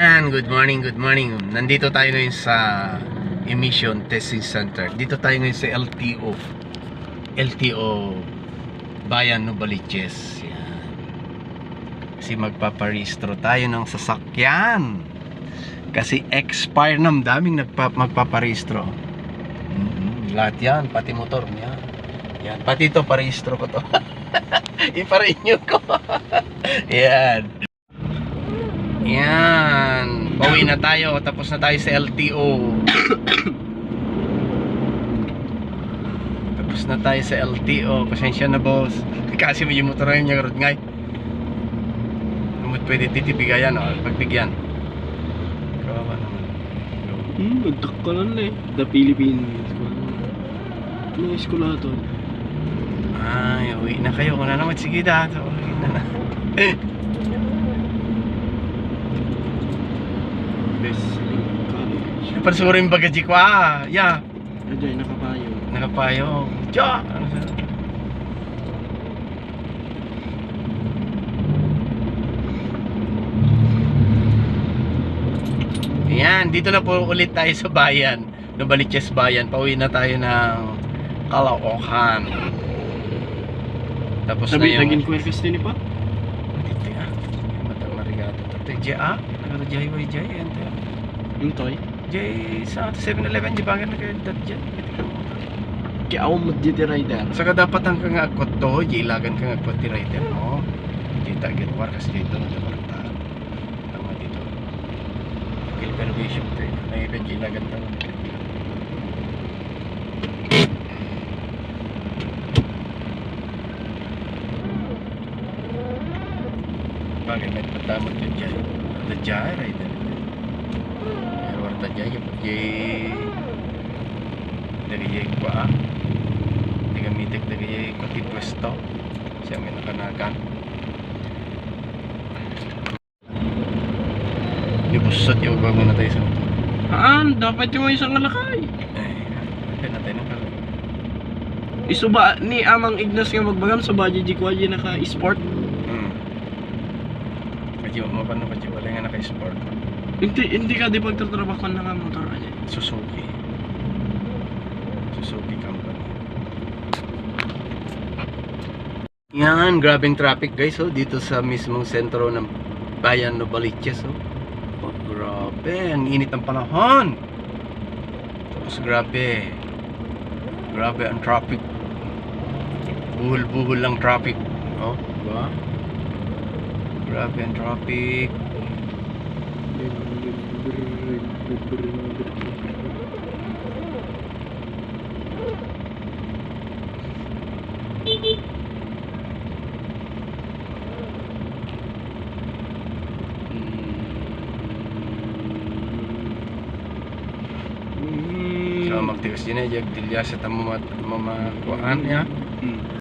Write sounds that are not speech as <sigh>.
And good morning, good morning. Nandito tayo ngayon sa Emission Testing Center. Dito tayo ngayon sa LTO. LTO Bayan Novaliches. Yan. Kasi magpaparehistro tayo ng sasakyan. Kasi expire nam daming nagpa, magpaparehistro. Mhm, Lahat yan, pati motor niya. Yan, pati ito parehistro ko to. <laughs> Iparenew ko. <laughs> yan. Yan. Pauwi na tayo. Tapos na tayo sa LTO. <coughs> Tapos na tayo sa LTO. Pasensya na boss. Kasi may motor na yung ngay. Lumot pwede titibigayan o. Pagbigyan. Kawawa naman. Hmm, nagtakkalan na eh. The Philippines. Ano yung eskwela to? Ay, uwi na kayo. Kung na naman. Sige da. Uwi na na. <laughs> Selling College. Pansuro yung bagaji ko ah. Yeah. Ajay, nakapayo. Nakapayong. Tiyo! Ano. Ayan, dito na po ulit tayo sa bayan. Nabaliches bayan. Pauwi na tayo ng Caloocan. Tapos Sabi, na yung... naging Cuercas din pa? Dito ah. Matang marigato. Ito Jay ah. Ano Jay way Jay? Ente. Yung toy. Jay sa 7-Eleven. Di ba nga nag-dat Jay? Kaya ako mag-GT rider. Saka dapat ang kang akot to, jilagan kang akot ti rider mo. Kita get war kasi dito na dapat Tama dito. Kil elevation to eh. May iba jilagan tama. Bagay may patamot yun dyan. Ada dyan rider. Yung jay dari jay kwa di gamitik dari jay kuti pwesto siya may nakanakan Nibusot yung bago na tayo sa dapat yung isang alakay. Ay, hindi natin ang kala. Isuba ni Amang Ignas nga magbagam sa Baji Jikwaji naka-sport. Hmm. Medyo mapano pa dyan wala nga naka-sport. Hindi, hindi ka di pagtatrabaho na nga motor ajay. Suzuki. Suzuki company. Yan, grabing traffic guys oh, dito sa mismong sentro ng bayan Novaliches oh. oh. Grabe, ang init ng panahon. Tapos grabe. Grabe ang traffic. Buhol-buhol lang traffic. Oh, diba? Grabe ang traffic. Hmm. So magtigas din ay jag dilya sa tamo mamakuan ya. Hmm.